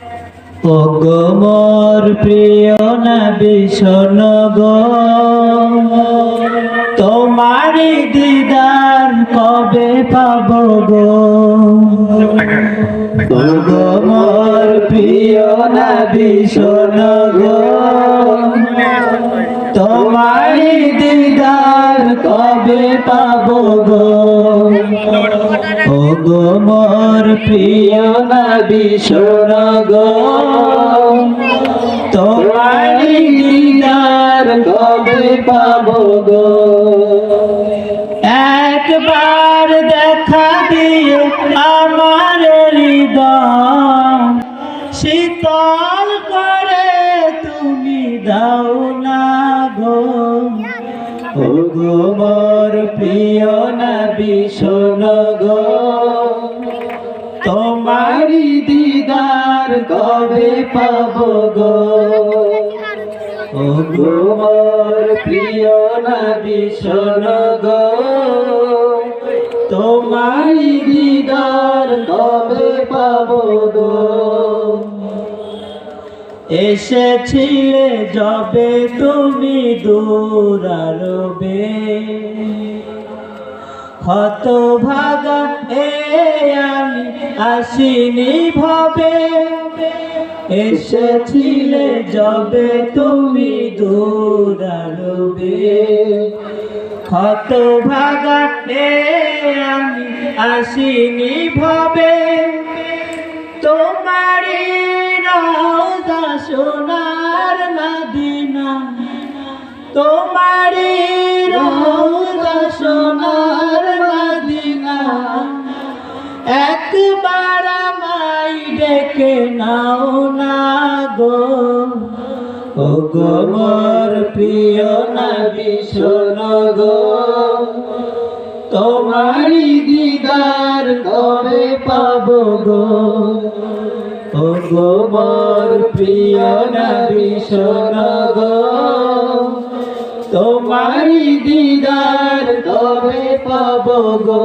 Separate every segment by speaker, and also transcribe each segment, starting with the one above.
Speaker 1: ও গো মোর প্রিয় শোনো গো। তোমারি দিদার কবে পাবো গো? ও প্রিয় নবী, শোনো গো। তোমারি দিদার কবে পাবো গো? ও প্রিয় নবী, শোন গো। তোমারি দিদার কবে পাবো গো? একবার দেখা দিয়ে আমার হৃদয় শীতল করে তুমি দাও না গো। ও গো মোর প্রিয় নবী, শোন গো। তোমারি দিদার কবে পাবো গো? ও গো মোর প্রিয় নবী, শোন গো। তোমারি দিদার কবে পাবো গো? এসেছিলে যবে তুমি দূর আরবে। হত ভাগা এ আমি আসিনি ভবে। এসেছিলে যবে তুমি আরবে। হত ভাগা এ আমি আসিনি ভবে। তোমারি রওজা সোনার মদিনা। তোমারি রওজা সোনার একবার আমায় ডেকে নাও না গো। ও গো মোর প্রিয় নবী, শোনো গো। তোমারি দিদার কবে পাব গো। ও গো মোর প্রিয় নবী, শোনো গো। তোমারি দিদার কবে পাব গো।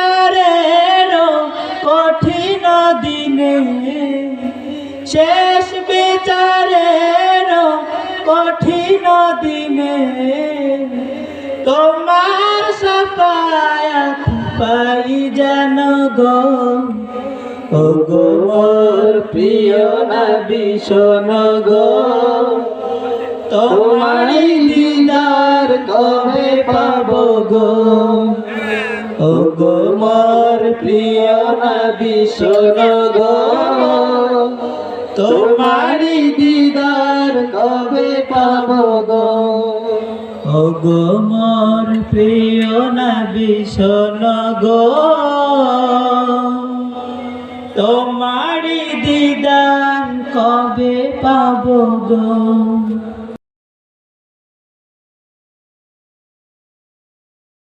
Speaker 1: শেষ বিচারের কঠিন দিনে তোমার সফায়াত পাই যেন গো। ও প্রিয় নবী, শোন গো। তোমারি দিদার কবে পাবো গো? ও গো মোর প্রিয় নবী, শোন গো। কবে পাব গো? ও গো মোর প্রিয় নবী, শোন গো। তোমারি দিদার কবে পাব গো?